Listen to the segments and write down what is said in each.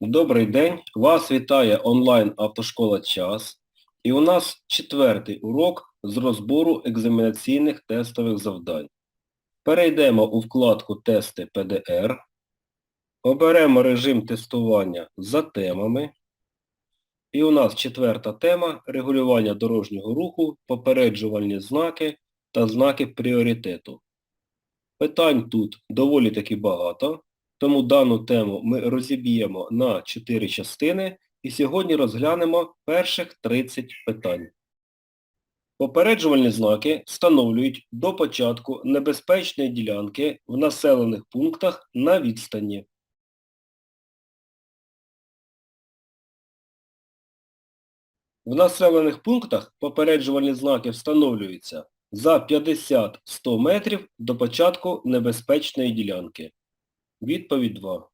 Добрий день! Вас вітає онлайн автошкола час. І у нас четвертий урок з розбору екзаменаційних тестових завдань. Перейдемо у вкладку Тести ПДР. Оберемо режим тестування за темами. І у нас четверта тема регулювання дорожнього руху, попереджувальні знаки та знаки пріоритету. Питань тут доволі таки багато. Тому дану тему ми розіб'ємо на 4 частини і сьогодні розглянемо перших 30 питань. Попереджувальні знаки встановлюють до початку небезпечної ділянки в населених пунктах на відстані. В населених пунктах попереджувальні знаки встановлюються за 50-100 метрів до початку небезпечної ділянки. Відповідь 2.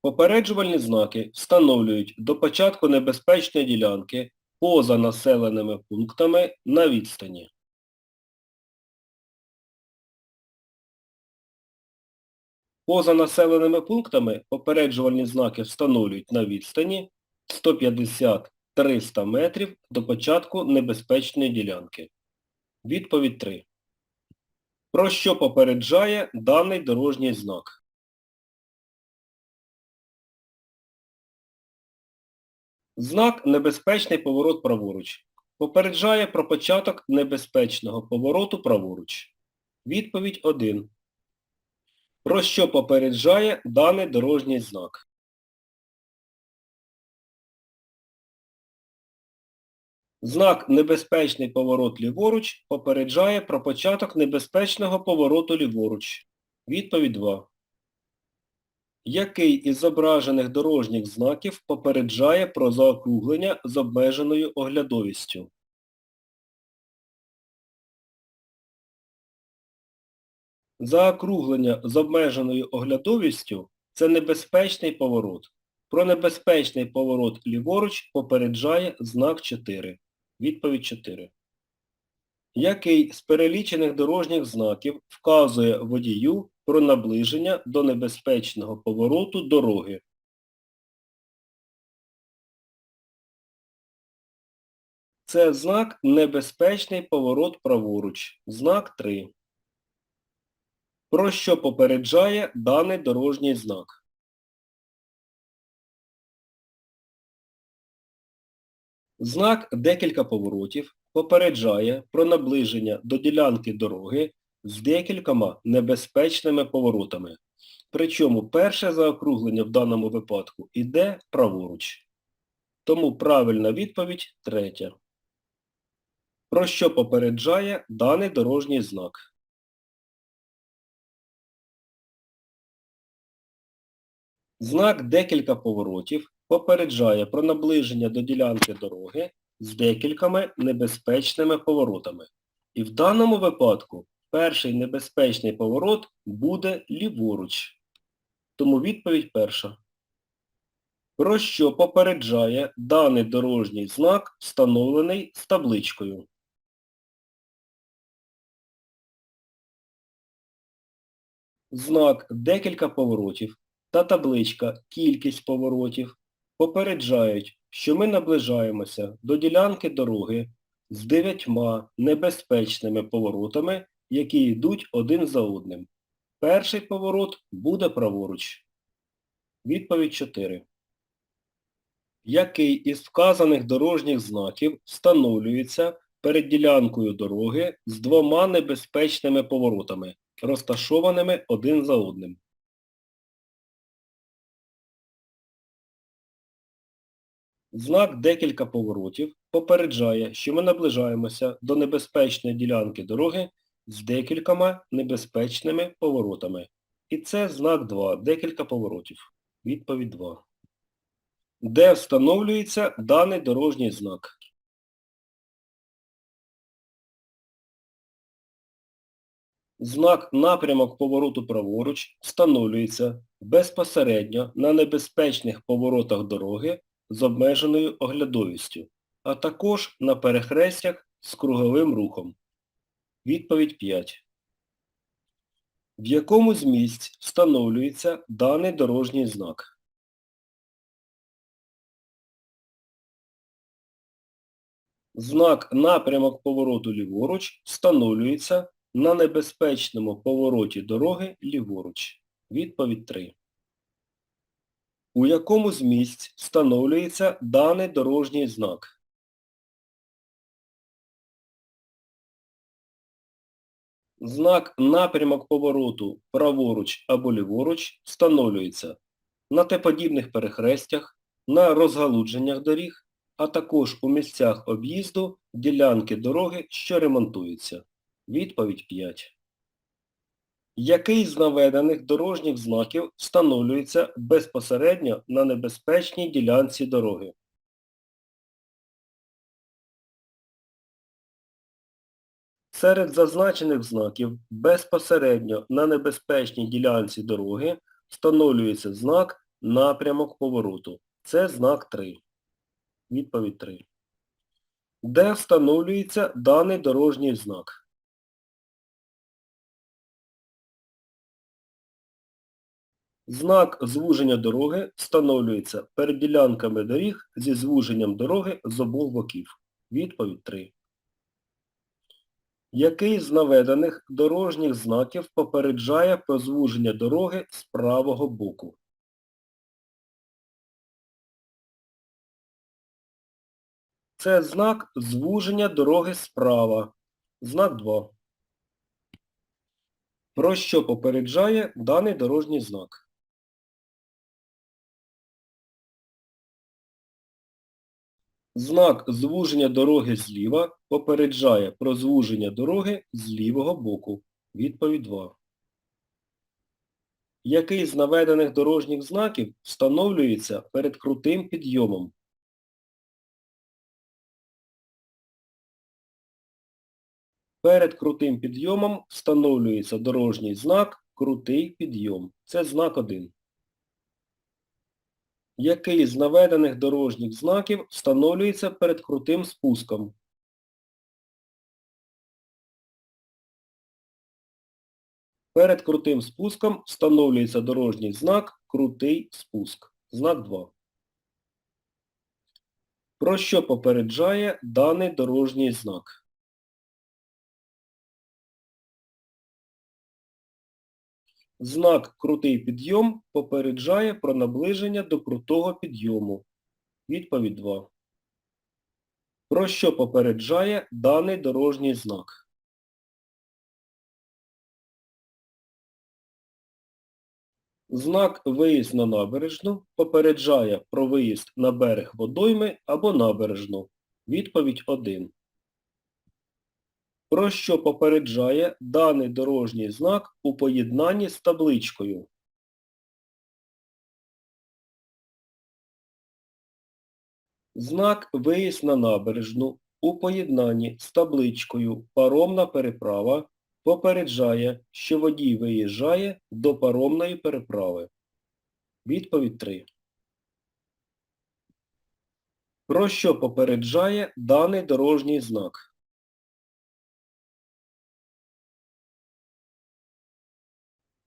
Попереджувальні знаки встановлюють до початку небезпечної ділянки поза населеними пунктами на відстані. Поза населеними пунктами попереджувальні знаки встановлюють на відстані 150-300 метрів до початку небезпечної ділянки. Відповідь 3. Про що попереджає даний дорожній знак? Знак «Небезпечний поворот праворуч» попереджає про початок небезпечного повороту праворуч. Відповідь 1. Про що попереджає даний дорожній знак? Знак «Небезпечний поворот ліворуч» попереджає про початок небезпечного повороту ліворуч. Відповідь 2. Який із зображених дорожніх знаків попереджає про заокруглення з обмеженою оглядовістю? Заокруглення з обмеженою оглядовістю – це небезпечний поворот. Про небезпечний поворот ліворуч попереджає знак 4. Відповідь 4. Який з перелічених дорожніх знаків вказує водію про наближення до небезпечного повороту дороги? Це знак «Небезпечний поворот праворуч». Знак 3. Про що попереджає даний дорожній знак? Знак «Декілька поворотів» попереджає про наближення до ділянки дороги з декількома небезпечними поворотами. Причому перше заокруглення в даному випадку йде праворуч. Тому правильна відповідь третя. Про що попереджає даний дорожній знак? Знак «Декілька поворотів» попереджає про наближення до ділянки дороги з декількома небезпечними поворотами. І в даному випадку перший небезпечний поворот буде ліворуч. Тому відповідь перша. Про що попереджає даний дорожній знак, встановлений з табличкою? Знак «Декілька поворотів» та табличка «Кількість поворотів» попереджають, що ми наближаємося до ділянки дороги з дев'ятьма небезпечними поворотами, які йдуть один за одним. Перший поворот буде праворуч. Відповідь 4. Який із вказаних дорожніх знаків встановлюється перед ділянкою дороги з двома небезпечними поворотами, розташованими один за одним? Знак «Декілька поворотів» попереджає, що ми наближаємося до небезпечної ділянки дороги з декількома небезпечними поворотами. І це знак 2. Декілька поворотів. Відповідь 2. Де встановлюється даний дорожній знак? Знак напрямок повороту праворуч встановлюється безпосередньо на небезпечних поворотах дороги з обмеженою оглядовістю, а також на перехрестях з круговим рухом. Відповідь 5. В якому з місць встановлюється даний дорожній знак? Знак напрямок повороту ліворуч встановлюється на небезпечному повороті дороги ліворуч. Відповідь 3. У якому з місць встановлюється даний дорожній знак? Знак напрямок повороту праворуч або ліворуч встановлюється на теподібних перехрестях, на розгалудженнях доріг, а також у місцях об'їзду ділянки дороги, що ремонтуються. Відповідь 5. Який з наведених дорожніх знаків встановлюється безпосередньо на небезпечній ділянці дороги? Серед зазначених знаків безпосередньо на небезпечній ділянці дороги встановлюється знак напрямок повороту. Це знак 3. Відповідь 3. Де встановлюється даний дорожній знак? Знак звуження дороги встановлюється перед ділянками доріг зі звуженням дороги з обох боків. Відповідь 3. Який з наведених дорожніх знаків попереджає про звуження дороги з правого боку? Це знак звуження дороги справа. Знак 2. Про що попереджає даний дорожній знак? Знак звуження дороги зліва попереджає про звуження дороги з лівого боку. Відповідь 2. Який з наведених дорожніх знаків встановлюється перед крутим підйомом? Перед крутим підйомом встановлюється дорожній знак крутий підйом. Це знак 1. Який з наведених дорожніх знаків встановлюється перед крутим спуском? Перед крутим спуском встановлюється дорожній знак крутий спуск. Знак 2. Про що попереджає даний дорожній знак? Знак крутий підйом попереджає про наближення до крутого підйому. Відповідь 2. Про що попереджає даний дорожній знак? Знак виїзд на набережну попереджає про виїзд на берег водойми або набережну. Відповідь 1. Про що попереджає даний дорожній знак у поєднанні з табличкою? Знак виїзд на набережну у поєднанні з табличкою паромна переправа попереджає, що водій виїжджає до паромної переправи. Відповідь 3. Про що попереджає даний дорожній знак?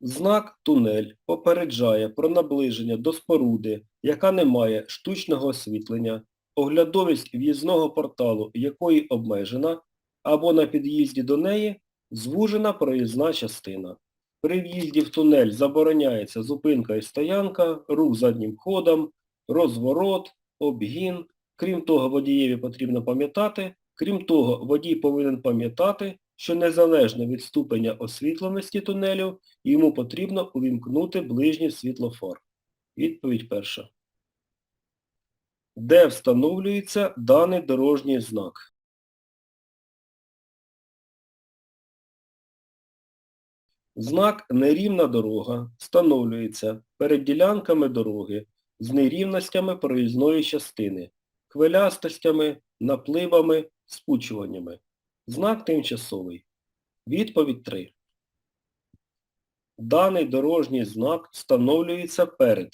Знак тунель попереджає про наближення до споруди, яка не має штучного освітлення, оглядовість в'їзного порталу якої обмежена, або на під'їзді до неї звужена проїзна частина. При в'їзді в тунель забороняється зупинка і стоянка, рух заднім ходом, розворот, обгін. Крім того, водієві потрібно пам'ятати, крім того, водій повинен пам'ятати, що незалежно від ступеня освітленості тунелю, йому потрібно увімкнути ближній світлофор. Відповідь перша. Де встановлюється даний дорожній знак? Знак «Нерівна дорога» встановлюється перед ділянками дороги з нерівностями проїзної частини, хвилястостями, напливами, спучуваннями. Знак тимчасовий. Відповідь 3. Даний дорожній знак встановлюється перед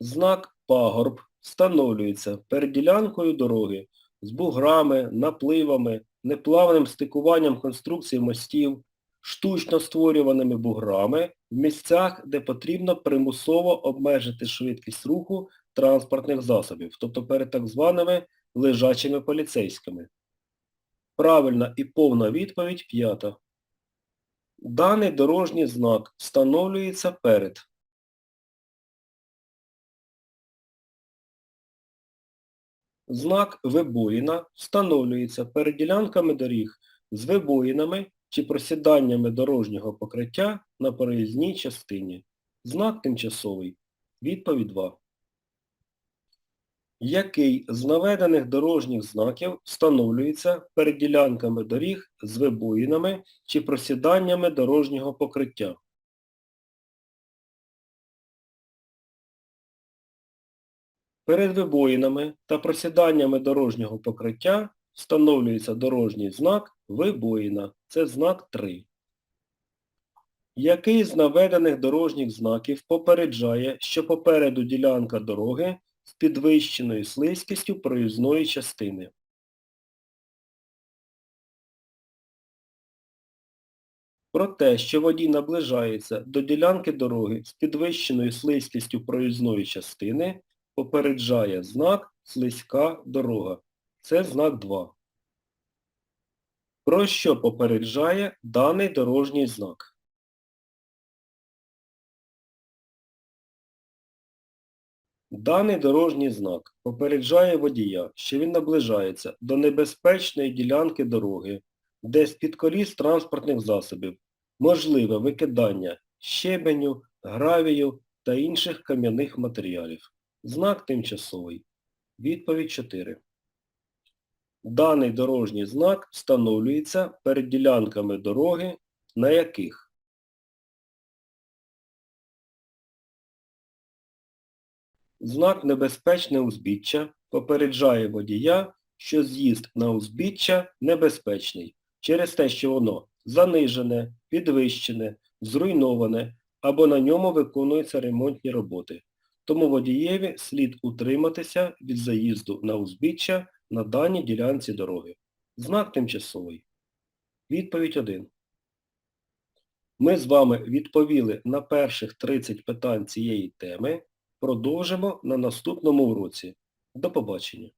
Знак пагорб встановлюється перед ділянкою дороги з буграми, напливами, неплавним стикуванням конструкцій мостів, штучно створюваними буграми в місцях, де потрібно примусово обмежити швидкість руху транспортних засобів, тобто перед так званими лежачими поліцейськими. Правильна і повна відповідь п'ята. Даний дорожній знак встановлюється перед Знак вибоїна встановлюється перед ділянками доріг з вибоїнами чи просіданнями дорожнього покриття на проїзній частині. Знак тимчасовий. Відповідь 2. Який з наведених дорожніх знаків встановлюється перед ділянками доріг з вибоїнами чи просіданнями дорожнього покриття? Перед вибоїнами та просіданнями дорожнього покриття встановлюється дорожній знак вибоїна. Це знак 3. Який з наведених дорожніх знаків попереджає, що попереду ділянка дороги з підвищеною слизькістю проїзної частини? Про те, що водій наближається до ділянки дороги з підвищеною слизькістю проїзної частини, попереджає знак слизька дорога. Це знак 2. Про що попереджає даний дорожній знак? Даний дорожній знак попереджає водія, що він наближається до небезпечної ділянки дороги, де з-під коліс транспортних засобів можливе викидання щебеню, гравію та інших кам'яних матеріалів. Знак тимчасовий. Відповідь 4. Даний дорожній знак встановлюється перед ділянками дороги, на яких Знак небезпечне узбіччя попереджає водія, що з'їзд на узбіччя небезпечний через те, що воно занижене, підвищене, зруйноване або на ньому виконуються ремонтні роботи. Тому водієві слід утриматися від заїзду на узбіччя на даній ділянці дороги. Знак тимчасовий. Відповідь 1. Ми з вами відповіли на перших 30 питань цієї теми. Продовжимо на наступному уроці. До побачення.